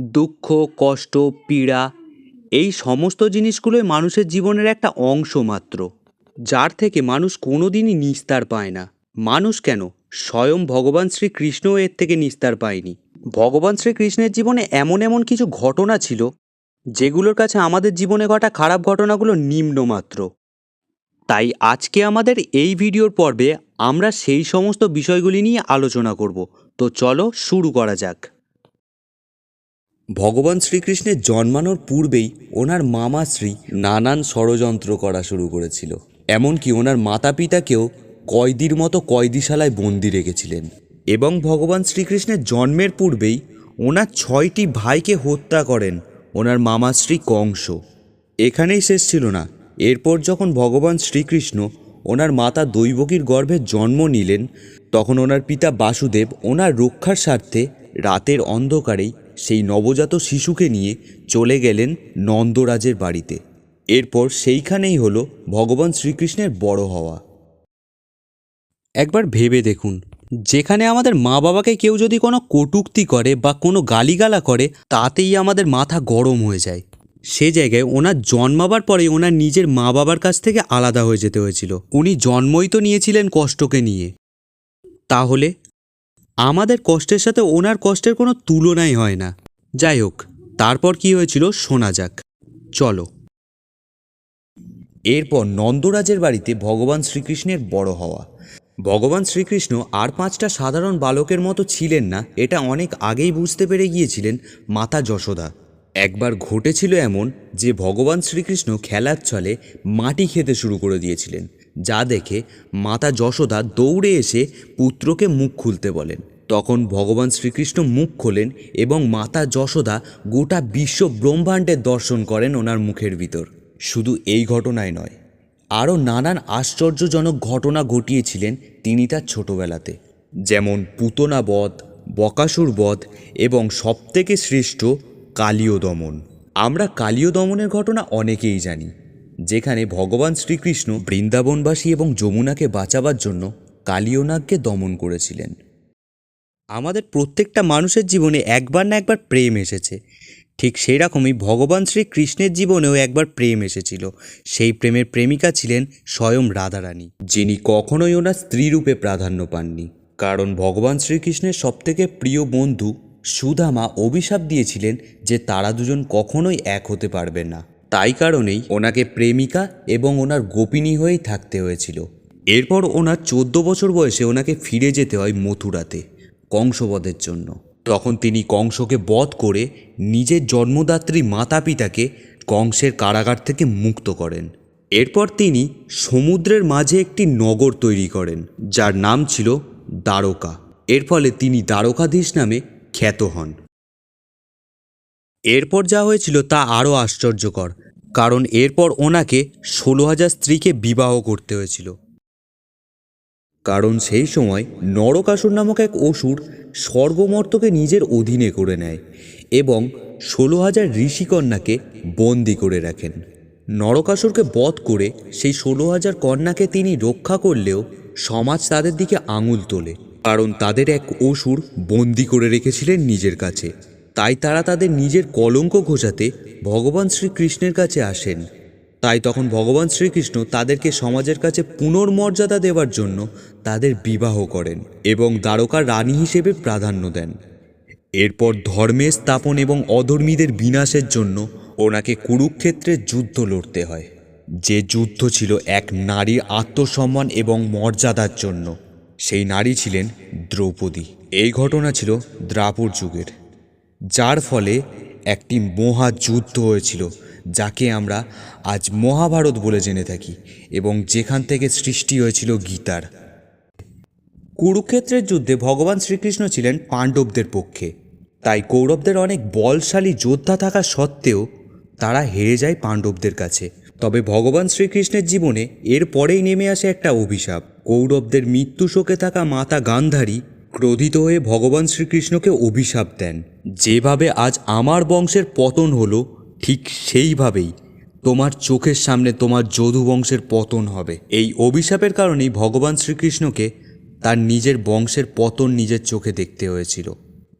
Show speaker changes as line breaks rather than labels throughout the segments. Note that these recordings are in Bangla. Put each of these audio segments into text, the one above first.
দুঃখ, কষ্ট, পীড়া, এই সমস্ত জিনিসগুলোই মানুষের জীবনের একটা অংশ মাত্র, যার থেকে মানুষ কোনো দিনই নিস্তার পায় না। মানুষ কেন? স্বয়ং ভগবান শ্রীকৃষ্ণও এর থেকে নিস্তার পায়নি। ভগবান শ্রীকৃষ্ণের জীবনে এমন এমন কিছু ঘটনা ছিল, যেগুলোর কাছে আমাদের জীবনে ঘটা খারাপ ঘটনাগুলো নিম্নমাত্র তাই আজকে আমাদের এই ভিডিওর পর্বে আমরা সেই সমস্ত বিষয়গুলি নিয়ে আলোচনা করব। তো চলো শুরু করা যাক। ভগবান শ্রীকৃষ্ণের জন্মানোর পূর্বেই ওনার মামাশ্রী নানান ষড়যন্ত্র করা শুরু করেছিল। এমনকি ওনার মাতা পিতাকেও কয়দির মতো কয়দিশালায় বন্দি রেখেছিলেন। এবং ভগবান শ্রীকৃষ্ণের জন্মের পূর্বেই ওনার ছয়টি ভাইকে হত্যা করেন ওনার মামাশ্রী কংস। এখানেই শেষ ছিল না। এরপর যখন ভগবান শ্রীকৃষ্ণ ওনার মাতা দৈবকীর গর্ভে জন্ম নিলেন, তখন ওনার পিতা বাসুদেব ওনার রক্ষার স্বার্থে রাতের অন্ধকারেই সেই নবজাত শিশুকে নিয়ে চলে গেলেন নন্দরাজের বাড়িতে। এরপর সেইখানেই হলো ভগবান শ্রীকৃষ্ণের বড় হওয়া। একবার ভেবে দেখুন, যেখানে আমাদের মা বাবাকে কেউ যদি কোনো কটূক্তি করে বা কোনো গালিগালা করে, তাতেই আমাদের মাথা গরম হয়ে যায়। সে জায়গায় ওনার জন্মাবার পরে ওনার নিজের মা বাবার কাছ থেকে আলাদা হয়ে যেতে হয়েছিল। উনি জন্মই তো নিয়েছিলেন কষ্টকে নিয়ে। তাহলে আমাদের কষ্টের সাথে ওনার কষ্টের কোনো তুলনাই হয় না। যাই হোক, তারপর কি হয়েছিল শোনা যাক। চলো। এরপর নন্দরাজের বাড়িতে ভগবান শ্রীকৃষ্ণের বড় হওয়া। ভগবান শ্রীকৃষ্ণ আর পাঁচটা সাধারণ বালকের মতো ছিলেন না, এটা অনেক আগেই বুঝতে পেরে গিয়েছিলেন মাতা যশোদা। একবার ঘটেছিল এমন যে ভগবান শ্রীকৃষ্ণ খেলার ছলে মাটি খেতে শুরু করে দিয়েছিলেন। যা দেখে মাতা যশোদা দৌড়ে এসে পুত্রকে মুখ খুলতে বলেন। তখন ভগবান শ্রীকৃষ্ণ মুখ খোলেন এবং মাতা যশোদা গোটা বিশ্ব ব্রহ্মাণ্ডের দর্শন করেন ওনার মুখের ভিতর। শুধু এই ঘটনায় নয়, আরও নানান আশ্চর্যজনক ঘটনা ঘটিয়েছিলেন তিনি তার ছোটবেলাতে। যেমন পুতনা বধ বকাসুর বধ এবং সবথেকে শ্রেষ্ঠ কালীয় দমন। আমরা কালীয় দমনের ঘটনা অনেকেই জানি যেখানে ভগবান শ্রীকৃষ্ণ বৃন্দাবনবাসী এবং যমুনাকে বাঁচাবার জন্য কালীয়নাগকে দমন করেছিলেন। আমাদের প্রত্যেকটা মানুষের জীবনে একবার না একবার প্রেম এসেছে। ঠিক সেই রকমই ভগবান শ্রীকৃষ্ণের জীবনেও একবার প্রেম এসেছিল। সেই প্রেমের প্রেমিকা ছিলেন স্বয়ং রাধারানী, যিনি কখনোই ওনার স্ত্রীরূপে প্রাধান্য পাননি। কারণ ভগবান শ্রীকৃষ্ণের সবথেকে প্রিয় বন্ধু সুদামা অভিশাপ দিয়েছিলেন যে তারা দুজন কখনোই এক হতে পারবে না। তাই কারণেই ওনাকে প্রেমিকা এবং ওনার গোপিনী হয়েই থাকতে হয়েছিল। এরপর ওনার চোদ্দ বছর বয়সে ওনাকে ফিরে যেতে হয় মথুরাতে, কংসবধের জন্য। তখন তিনি কংসকে বধ করে নিজের জন্মদাত্রী মাতা পিতাকে কংসের কারাগার থেকে মুক্ত করেন। এরপর তিনি সমুদ্রের মাঝে একটি নগর তৈরি করেন, যার নাম ছিল দ্বারকা। এর ফলে তিনি দ্বারকাধীশ নামে খ্যাত হন। এরপর যা হয়েছিল তা আরও আশ্চর্যকর, কারণ এরপর ওনাকে ষোলো হাজার স্ত্রীকে বিবাহ করতে হয়েছিল। কারণ সেই সময় নরকাসুর নামক এক অসুর স্বর্গমর্তকে নিজের অধীনে করে নেয় এবং ষোলো হাজার ঋষিকন্যাকে বন্দি করে রাখেন। নরকাসুরকে বধ করে সেই ষোলো হাজার কন্যাকে তিনি রক্ষা করলেও সমাজ তাদের দিকে আঙুল তোলে, কারণ তাদের এক অসুর বন্দি করে রেখেছিলেন নিজের কাছে। তাই তারা তাদের নিজের কলঙ্ক ঘোষাতে ভগবান শ্রীকৃষ্ণের কাছে আসেন। তাই তখন ভগবান শ্রীকৃষ্ণ তাদেরকে সমাজের কাছে পুনর্মর্যাদা দেওয়ার জন্য তাদের বিবাহ করেন এবং দ্বারকার রানী হিসেবে প্রাধান্য দেন। এরপর ধর্মের স্থাপন এবং অধর্মীদের বিনাশের জন্য ওনাকে কুরুক্ষেত্রের যুদ্ধ লড়তে হয়। যে যুদ্ধ ছিল এক নারীর আত্মসম্মান এবং মর্যাদার জন্য। সেই নারী ছিলেন দ্রৌপদী। এই ঘটনা ছিল দ্রাপর যুগের। যার ফলে একটি মহাযুদ্ধ হয়েছিল, যাকে আমরা আজ মহাভারত বলে জেনে থাকি এবং যেখান থেকে সৃষ্টি হয়েছিল গীতার। কুরুক্ষেত্রের যুদ্ধে ভগবান শ্রীকৃষ্ণ ছিলেন পাণ্ডবদের পক্ষে। তাই কৌরবদের অনেক বলশালী যোদ্ধা থাকা সত্ত্বেও তারা হেরে যায় পাণ্ডবদের কাছে। তবে ভগবান শ্রীকৃষ্ণের জীবনে এর পরেই নেমে আসে একটা অভিশাপ। কৌরবদের মৃত্যু শোকে থাকা মাতা গান্ধারী ক্রোধিত হয়ে ভগবান শ্রীকৃষ্ণকে অভিশাপ দেন। যেভাবে আজ আমার বংশের পতন হলো, ঠিক সেইভাবেই তোমার চোখের সামনে তোমার যদু বংশের পতন হবে। এই অভিশাপের কারণেই ভগবান শ্রীকৃষ্ণকে তার নিজের বংশের পতন নিজের চোখে দেখতে হয়েছিল।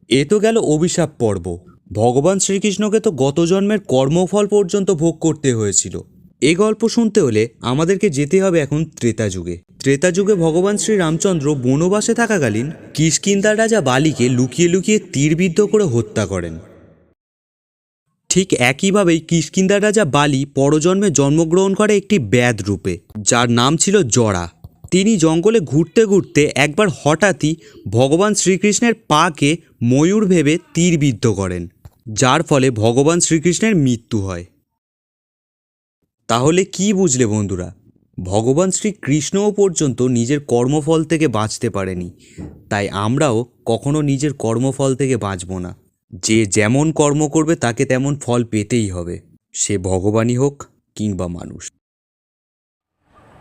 এ তো গেল অভিশাপ পর্ব। ভগবান শ্রীকৃষ্ণকে তো গত জন্মের কর্মফল পর্যন্ত ভোগ করতে হয়েছিল। এ গল্প শুনতে হলে আমাদেরকে যেতে হবে এখন ত্রেতা যুগে। ত্রেতা যুগে ভগবান শ্রী রামচন্দ্র বনবাসে থাকাকালীন কিষ্কিন্দার রাজা বালিকে লুকিয়ে লুকিয়ে তীরবিদ্ধ করে হত্যা করেন। ঠিক একইভাবেই কিষ্কিন্দার রাজা বালি পরজন্মে জন্মগ্রহণ করে একটি ব্যাধ রূপে, যার নাম ছিল জরা। তিনি জঙ্গলে ঘুরতে ঘুরতে একবার হঠাৎই ভগবান শ্রীকৃষ্ণের পাকে ময়ূর ভেবে তীরবিদ্ধ করেন, যার ফলে ভগবান শ্রীকৃষ্ণের মৃত্যু হয়। তাহলে কি বুঝলে বন্ধুরা? ভগবান শ্রীকৃষ্ণও পর্যন্ত নিজের কর্মফল থেকে বাঁচতে পারেনি। তাই আমরাও কখনো নিজের কর্মফল থেকে বাঁচব না। যে যেমন কর্ম করবে, তাকে তেমন ফল পেতেই হবে। সে ভগবানই হোক কিংবা মানুষ।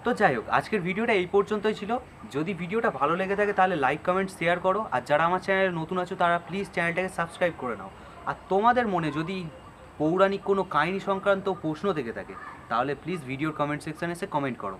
তো যাই হোক, আজকের ভিডিওটা এই পর্যন্তই ছিল। যদি ভিডিওটা ভালো লেগে থাকে, তাহলে লাইক কমেন্ট শেয়ার করো। আর যারা আমার চ্যানেলে নতুন আছো, তারা প্লিজ চ্যানেলটাকে সাবস্ক্রাইব করে নাও। আর তোমাদের মনে যদি পৌরাণিক কোনো কাহিনী সংক্রান্ত প্রশ্ন থেকে থাকে, তাহলে প্লিজ ভিডিওর কমেন্ট সেকশানে এসে কমেন্ট করো।